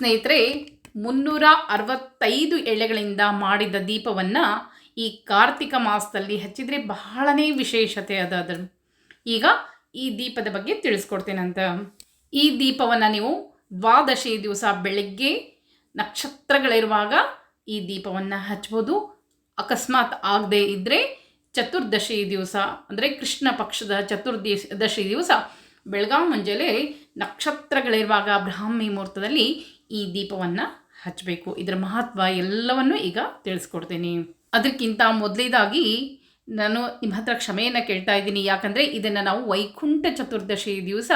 ಸ್ನೇಹಿತರೆ ಮುನ್ನೂರ ಅರವತ್ತೈದು ಎಳೆಗಳಿಂದ ಮಾಡಿದ ದೀಪವನ್ನು ಈ ಕಾರ್ತಿಕ ಮಾಸದಲ್ಲಿ ಹಚ್ಚಿದರೆ ಬಹಳನೇ ವಿಶೇಷತೆ ಅದ ಅದ್ರ ಈಗ ಈ ದೀಪದ ಬಗ್ಗೆ ತಿಳಿಸ್ಕೊಡ್ತೇನಂತ. ಈ ದೀಪವನ್ನು ನೀವು ದ್ವಾದಶಿ ದಿವಸ ಬೆಳಗ್ಗೆ ನಕ್ಷತ್ರಗಳಿರುವಾಗ ಈ ದೀಪವನ್ನು ಹಚ್ಬೋದು. ಅಕಸ್ಮಾತ್ ಆಗದೇ ಇದ್ದರೆ ಚತುರ್ದಶಿ ದಿವಸ, ಅಂದರೆ ಕೃಷ್ಣ ಪಕ್ಷದ ಚತುರ್ದಿ ದಶಿ ದಿವಸ ಬೆಳಗಾವಿ ಮುಂಜಾನೆ ನಕ್ಷತ್ರಗಳಿರುವಾಗ ಬ್ರಾಹ್ಮಿ ಮುಹೂರ್ತದಲ್ಲಿ ಈ ದೀಪವನ್ನು ಹಚ್ಚಬೇಕು. ಇದರ ಮಹತ್ವ ಎಲ್ಲವನ್ನು ಈಗ ತಿಳಿಸ್ಕೊಡ್ತೀನಿ. ಅದಕ್ಕಿಂತ ಮೊದಲೇದಾಗಿ ನಾನು ನಿಮ್ಮ ಹತ್ರ ಕ್ಷಮೆಯನ್ನು ಕೇಳ್ತಾ ಇದ್ದೀನಿ. ಯಾಕಂದರೆ ಇದನ್ನು ನಾವು ವೈಕುಂಠ ಚತುರ್ದಶಿ ದಿವಸ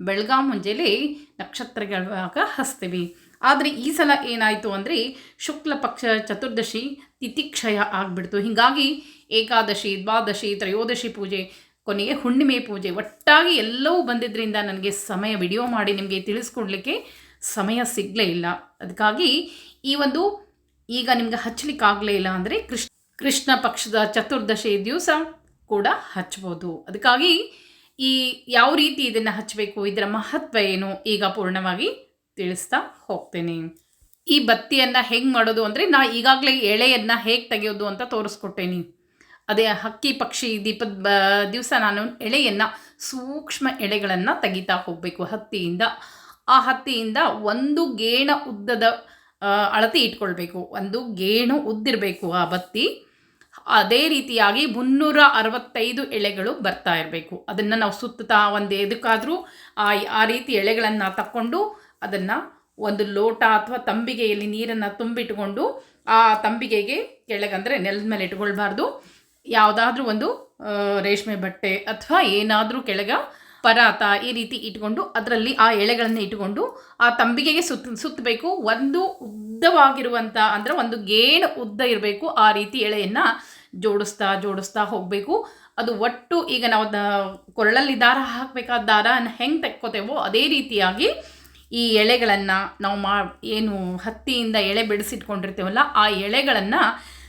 ಬೆಳಗಾವಿ ಮುಂಜಾನೆ ನಕ್ಷತ್ರಗಳಾಗ ಹಚ್ತೀವಿ. ಆದರೆ ಈ ಸಲ ಏನಾಯಿತು ಅಂದರೆ ಶುಕ್ಲ ಪಕ್ಷ ಚತುರ್ದಶಿ ತಿಥಿಕ್ಷಯ ಆಗಿಬಿಡ್ತು. ಹೀಗಾಗಿ ಏಕಾದಶಿ, ದ್ವಾದಶಿ, ತ್ರಯೋದಶಿ ಪೂಜೆ ಕೊನೆಗೆ ಹುಣ್ಣಿಮೆ ಪೂಜೆ. ಒಟ್ಟಾಗಿ ಎಲ್ಲವೂ ಬಂದಿದ್ದರಿಂದ ನನಗೆ ಸಮಯ ವಿಡಿಯೋ ಮಾಡಿ ನಿಮಗೆ ತಿಳಿಸ್ಕೊಡ್ಲಿಕ್ಕೆ ಸಮಯ ಸಿಗಲೇ ಇಲ್ಲ. ಅದಕ್ಕಾಗಿ ಈ ಒಂದು ಈಗ ನಿಮ್ಗೆ ಹಚ್ಚಲಿಕ್ಕಾಗಲೇ ಇಲ್ಲ ಅಂದರೆ ಕೃಷ್ಣ ಕೃಷ್ಣ ಪಕ್ಷದ ಚತುರ್ದಶಿ ದಿವಸ ಕೂಡ ಹಚ್ಬೋದು. ಅದಕ್ಕಾಗಿ ಈ ಯಾವ ರೀತಿ ಇದನ್ನು ಹಚ್ಚಬೇಕು ಇದರ ಮಹತ್ವ ಏನು ಈಗ ಪೂರ್ಣವಾಗಿ ತಿಳಿಸ್ತಾ ಹೋಗ್ತೇನೆ. ಈ ಬತ್ತಿಯನ್ನು ಹೆಂಗೆ ಮಾಡೋದು ಅಂದರೆ ನಾ ಈಗಾಗಲೇ ಎಳೆಯನ್ನು ಹೇಗೆ ತೆಗೆಯೋದು ಅಂತ ತೋರಿಸ್ಕೊಟ್ಟೇನಿ. ಅದೇ ಹಕ್ಕಿ, ಪಕ್ಷಿ, ದೀಪದ, ಬ, ದಿವಸ ನಾನು ಎಳೆಯನ್ನು ಸೂಕ್ಷ್ಮ ಎಳೆಗಳನ್ನು ತೆಗಿತಾ ಹೋಗಬೇಕು ಹತ್ತಿಯಿಂದ. ಆ ಹತ್ತಿಯಿಂದ ಒಂದು ಗೇಣ ಉದ್ದದ ಅಳತೆ ಇಟ್ಕೊಳ್ಬೇಕು. ಒಂದು ಗೇಣು ಉದ್ದಿರಬೇಕು ಆ ಬತ್ತಿ. ಅದೇ ರೀತಿಯಾಗಿ ಮುನ್ನೂರ ಅರವತ್ತೈದು ಎಳೆಗಳು ಬರ್ತಾ ಇರಬೇಕು. ಅದನ್ನು ನಾವು ಸುತ್ತತಾ ಒಂದು ಎದಕ್ಕಾದರೂ ಆ ಆ ರೀತಿ ಎಳೆಗಳನ್ನು ತಕ್ಕೊಂಡು ಅದನ್ನು ಒಂದು ಲೋಟ ಅಥವಾ ತಂಬಿಗೆಯಲ್ಲಿ ನೀರನ್ನು ತುಂಬಿಟ್ಕೊಂಡು ಆ ತಂಬಿಗೆಗೆ ಕೆಳಗಂದರೆ ನೆಲದ ಮೇಲೆ ಇಟ್ಕೊಳ್ಬಾರ್ದು. ಯಾವುದಾದ್ರೂ ಒಂದು ರೇಷ್ಮೆ ಬಟ್ಟೆ ಅಥವಾ ಏನಾದರೂ ಕೆಳಗ ಪರಾತ ಈ ರೀತಿ ಇಟ್ಕೊಂಡು ಅದರಲ್ಲಿ ಆ ಎಳೆಗಳನ್ನು ಇಟ್ಕೊಂಡು ಆ ತಂಬಿಗೆಗೆ ಸುತ್ತ ಸುತ್ತಬೇಕು ಒಂದು ಉದ್ದವಾಗಿರುವಂಥ ಅಂದರೆ ಒಂದು ಗೇಣು ಉದ್ದ ಇರಬೇಕು ಆ ರೀತಿ ಎಳೆಯನ್ನು ಜೋಡಿಸ್ತಾ ಜೋಡಿಸ್ತಾ ಹೋಗಬೇಕು. ಅದು ಒಟ್ಟು ಈಗ ನಾವು ದ, ಕೊರಳಲ್ಲಿ ದಾರ ಹಾಕಬೇಕಾದ ದಾರನ ಹೆಂಗೆ ತೆಕ್ಕೋತೇವೋ ಅದೇ ರೀತಿಯಾಗಿ ಈ ಎಳೆಗಳನ್ನು ನಾವು ಮಾ, ಏನು ಹತ್ತಿಯಿಂದ ಎಳೆ ಬಿಡಿಸಿಟ್ಕೊಂಡಿರ್ತೇವಲ್ಲ, ಆ ಎಳೆಗಳನ್ನು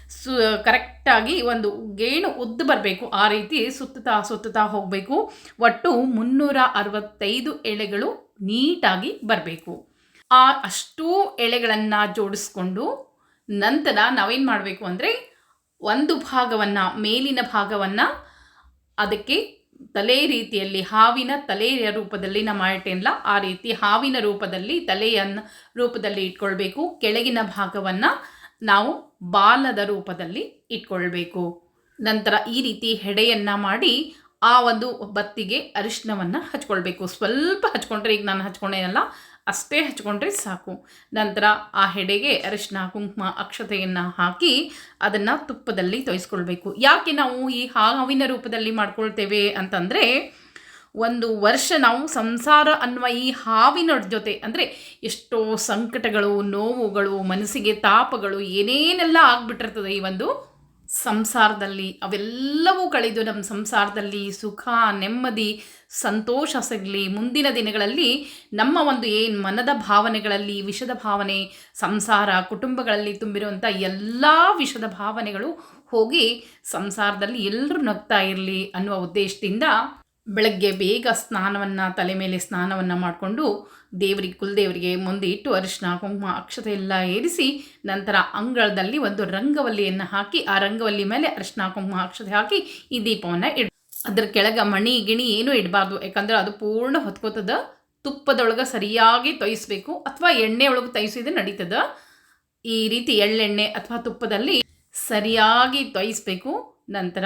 ಸು ಕರೆಕ್ಟಾಗಿ ಒಂದು ಗೇಣು ಉದ್ದ ಬರಬೇಕು. ಆ ರೀತಿ ಸುತ್ತುತ್ತಾ ಸುತ್ತುತ್ತಾ ಹೋಗಬೇಕು. ಒಟ್ಟು ಮುನ್ನೂರ ಅರವತ್ತೈದು ಎಳೆಗಳು ನೀಟಾಗಿ ಬರಬೇಕು. ಆ ಅಷ್ಟೂ ಎಳೆಗಳನ್ನು ಜೋಡಿಸ್ಕೊಂಡು ನಂತರ ನಾವೇನು ಮಾಡಬೇಕು ಅಂದರೆ ಒಂದು ಭಾಗವನ್ನು, ಮೇಲಿನ ಭಾಗವನ್ನು ಅದಕ್ಕೆ ತಲೆ ರೀತಿಯಲ್ಲಿ, ಹಾವಿನ ತಲೆಯ ರೂಪದಲ್ಲಿ ನಮ್ಮ ಮಾಡಿಟ್ಟೇನಲ್ಲ ಆ ರೀತಿ ಹಾವಿನ ರೂಪದಲ್ಲಿ, ತಲೆಯನ್ನು ರೂಪದಲ್ಲಿ ಇಟ್ಕೊಳ್ಬೇಕು. ಕೆಳಗಿನ ಭಾಗವನ್ನು ನಾವು ಬಾಲದ ರೂಪದಲ್ಲಿ ಇಟ್ಕೊಳ್ಬೇಕು. ನಂತರ ಈ ರೀತಿ ಹೆಡೆಯನ್ನು ಮಾಡಿ ಆ ಒಂದು ಬತ್ತಿಗೆ ಅರಿಶಿನವನ್ನು ಹಚ್ಕೊಳ್ಬೇಕು. ಸ್ವಲ್ಪ ಹಚ್ಕೊಂಡ್ರೆ ಈಗ ನಾನು ಹಚ್ಕೊಂಡೇನಲ್ಲ ಅಷ್ಟೇ ಹಚ್ಕೊಂಡ್ರೆ ಸಾಕು. ನಂತರ ಆ ಹೆಡೆಗೆ ಅರಿಶಿನ ಕುಂಕುಮ, ಅಕ್ಷತೆಯನ್ನು ಹಾಕಿ ಅದನ್ನು ತುಪ್ಪದಲ್ಲಿ ತೊಯಿಸ್ಕೊಳ್ಬೇಕು. ಯಾಕೆ ನಾವು ಈ ಹಾವಿನ ರೂಪದಲ್ಲಿ ಮಾಡ್ಕೊಳ್ತೇವೆ ಅಂತಂದರೆ ಒಂದು ವರ್ಷ ನಾವು ಸಂಸಾರ ಅನ್ನುವ ಈ ಹಾವಿನ ಜೊತೆ, ಅಂದರೆ ಎಷ್ಟೋ ಸಂಕಟಗಳು, ನೋವುಗಳು, ಮನಸ್ಸಿಗೆ ತಾಪಗಳು, ಏನೇನೆಲ್ಲ ಆಗ್ಬಿಟ್ಟಿರ್ತದೆ ಈ ಒಂದು ಸಂಸಾರದಲ್ಲಿ. ಅವೆಲ್ಲವೂ ಕಳೆದು ನಮ್ಮ ಸಂಸಾರದಲ್ಲಿ ಸುಖ, ನೆಮ್ಮದಿ, ಸಂತೋಷ ಸಿಗಲಿ. ಮುಂದಿನ ದಿನಗಳಲ್ಲಿ ನಮ್ಮ ಒಂದು ಏನು ಮನದ ಭಾವನೆಗಳಲ್ಲಿ, ವಿಷದ ಭಾವನೆ, ಸಂಸಾರ, ಕುಟುಂಬಗಳಲ್ಲಿ ತುಂಬಿರುವಂಥ ಎಲ್ಲ ವಿಷದ ಭಾವನೆಗಳು ಹೋಗಿ ಸಂಸಾರದಲ್ಲಿ ಎಲ್ಲರೂ ನಗ್ತಾ ಇರಲಿ ಅನ್ನುವ ಉದ್ದೇಶದಿಂದ ಬೆಳಗ್ಗೆ ಬೇಗ ಸ್ನಾನವನ್ನು, ತಲೆ ಮೇಲೆ ಸ್ನಾನವನ್ನು ಮಾಡಿಕೊಂಡು ದೇವರಿಗೆ, ಕುಲದೇವರಿಗೆ ಮುಂದೆ ಇಟ್ಟು ಅರಿಶಿನ, ಕುಂಕುಮ, ಅಕ್ಷತೆ ಎಲ್ಲ ಏರಿಸಿ ನಂತರ ಅಂಗಳದಲ್ಲಿ ಒಂದು ರಂಗವಲ್ಲಿಯನ್ನು ಹಾಕಿ, ಆ ರಂಗವಲ್ಲಿ ಮೇಲೆ ಅರಿಶಿನ, ಕುಂಕುಮ, ಅಕ್ಷತೆ ಹಾಕಿ ಈ ದೀಪವನ್ನು ಇಡ್, ಅದ್ರ ಕೆಳಗೆ ಮಣಿ, ಗಿಣಿ ಏನೂ ಇಡಬಾರ್ದು. ಯಾಕಂದ್ರೆ ಅದು ಪೂರ್ಣ ಹೊತ್ಕೋತದ, ತುಪ್ಪದೊಳಗೆ ಸರಿಯಾಗಿ ತೊಯಿಸ್ಬೇಕು ಅಥವಾ ಎಣ್ಣೆ ಒಳಗೆ ತೊಯಿಸಿದ್ರೆ ನಡೀತದ. ಈ ರೀತಿ ಎಳ್ಳೆಣ್ಣೆ ಅಥವಾ ತುಪ್ಪದಲ್ಲಿ ಸರಿಯಾಗಿ ತೊಯಿಸ್ಬೇಕು. ನಂತರ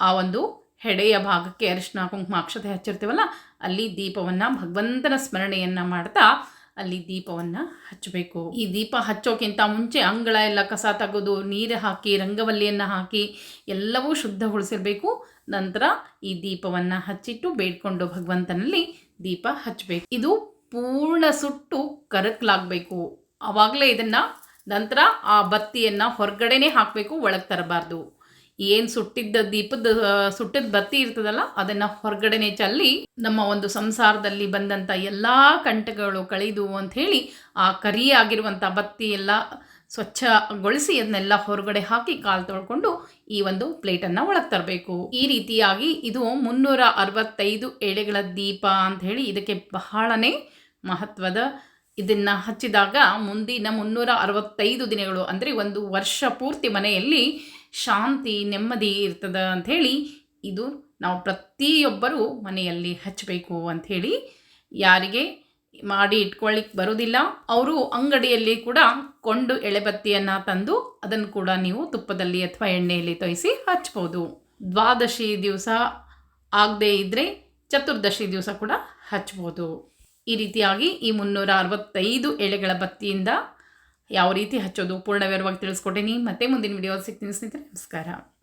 ಆ ಒಂದು ಹೆಡೆಯ ಭಾಗಕ್ಕೆ ಅರಿಶಿನ, ಕುಂಕುಮ, ಅಕ್ಷತೆ ಹಚ್ಚಿರ್ತೀವಲ್ಲ, ಅಲ್ಲಿ ದೀಪವನ್ನು ಭಗವಂತನ ಸ್ಮರಣೆಯನ್ನು ಮಾಡ್ತಾ ಅಲ್ಲಿ ದೀಪವನ್ನು ಹಚ್ಚಬೇಕು. ಈ ದೀಪ ಹಚ್ಚೋಕ್ಕಿಂತ ಮುಂಚೆ ಅಂಗಳ ಎಲ್ಲ ಕಸ ತೆಗೆದು, ನೀರು ಹಾಕಿ, ರಂಗವಲ್ಲಿಯನ್ನು ಹಾಕಿ ಎಲ್ಲವೂ ಶುದ್ಧಗೊಳಿಸಿರಬೇಕು. ನಂತರ ಈ ದೀಪವನ್ನು ಹಚ್ಚಿಟ್ಟು ಬೇಡ್ಕೊಂಡು ಭಗವಂತನಲ್ಲಿ ದೀಪ ಹಚ್ಚಬೇಕು. ಇದು ಪೂರ್ಣ ಸುಟ್ಟು ಕರಕಲಾಗಬೇಕು. ಆವಾಗಲೇ ಇದನ್ನು ನಂತರ ಆ ಬತ್ತಿಯನ್ನು ಹೊರಗಡೆನೇ ಹಾಕಬೇಕು, ಒಳಗೆ ತರಬಾರ್ದು. ಏನು ಸುಟ್ಟಿದ್ದ ದೀಪದ ಸುಟ್ಟಿದ ಬತ್ತಿ ಇರ್ತದಲ್ಲ, ಅದನ್ನು ಹೊರಗಡೆನೆ ಚಲ್ಲಿ ನಮ್ಮ ಒಂದು ಸಂಸಾರದಲ್ಲಿ ಬಂದಂಥ ಎಲ್ಲ ಕಂಟಗಳು ಕಳೆದು ಅಂಥೇಳಿ ಆ ಕರಿಯಾಗಿರುವಂಥ ಬತ್ತಿ ಎಲ್ಲ ಸ್ವಚ್ಛಗೊಳಿಸಿ ಅದನ್ನೆಲ್ಲ ಹೊರಗಡೆ ಹಾಕಿ ಕಾಲು ತೊಳ್ಕೊಂಡು ಈ ಒಂದು ಪ್ಲೇಟನ್ನು ಒಳಗೆ ತರಬೇಕು. ಈ ರೀತಿಯಾಗಿ ಇದು ಮುನ್ನೂರ ಅರವತ್ತೈದು ಎಳೆಗಳ ದೀಪ ಅಂತ ಹೇಳಿ ಇದಕ್ಕೆ ಬಹಳನೇ ಮಹತ್ವದ ಇದನ್ನು ಹಚ್ಚಿದಾಗ ಮುಂದಿನ ಮುನ್ನೂರ ಅರವತ್ತೈದು ದಿನಗಳು ಅಂದರೆ ಒಂದು ವರ್ಷ ಪೂರ್ತಿ ಮನೆಯಲ್ಲಿ ಶಾಂತಿ, ನೆಮ್ಮದಿ ಇರ್ತದೆ ಅಂಥೇಳಿ ಇದು ನಾವು ಪ್ರತಿಯೊಬ್ಬರೂ ಮನೆಯಲ್ಲಿ ಹಚ್ಚಬೇಕು ಅಂಥೇಳಿ ಯಾರಿಗೆ ಮಾಡಿ ಇಟ್ಕೊಳ್ಳಿಕ್ಕೆ ಬರೋದಿಲ್ಲ. ಅವರು ಅಂಗಡಿಯಲ್ಲಿ ಕೂಡ ಕೊಂಡು ಎಳೆಬತ್ತಿಯನ್ನು ತಂದು ಅದನ್ನು ಕೂಡ ನೀವು ತುಪ್ಪದಲ್ಲಿ ಅಥವಾ ಎಣ್ಣೆಯಲ್ಲಿ ತೊಯಿಸಿ ಹಚ್ಬೋದು. ದ್ವಾದಶಿ ದಿವಸ ಆಗದೇ ಇದ್ದರೆ ಚತುರ್ದಶಿ ದಿವಸ ಕೂಡ ಹಚ್ಬೋದು. ಈ ರೀತಿಯಾಗಿ ಈ ಮುನ್ನೂರ ಅರವತ್ತೈದು ಎಳೆಗಳ ಬತ್ತಿಯಿಂದ ಯಾವ ರೀತಿ ಹಚ್ಚೋದು ಪೂರ್ಣ ವಿವರವಾಗಿ ತಿಳಿಸ್ಕೊಟ್ಟಿನಿ. ಮತ್ತೆ ಮುಂದಿನ ವಿಡಿಯೋ ಸಿಗ್ತೀನಿ ಸ್ನೇಹಿತರೆ. ನಮಸ್ಕಾರ.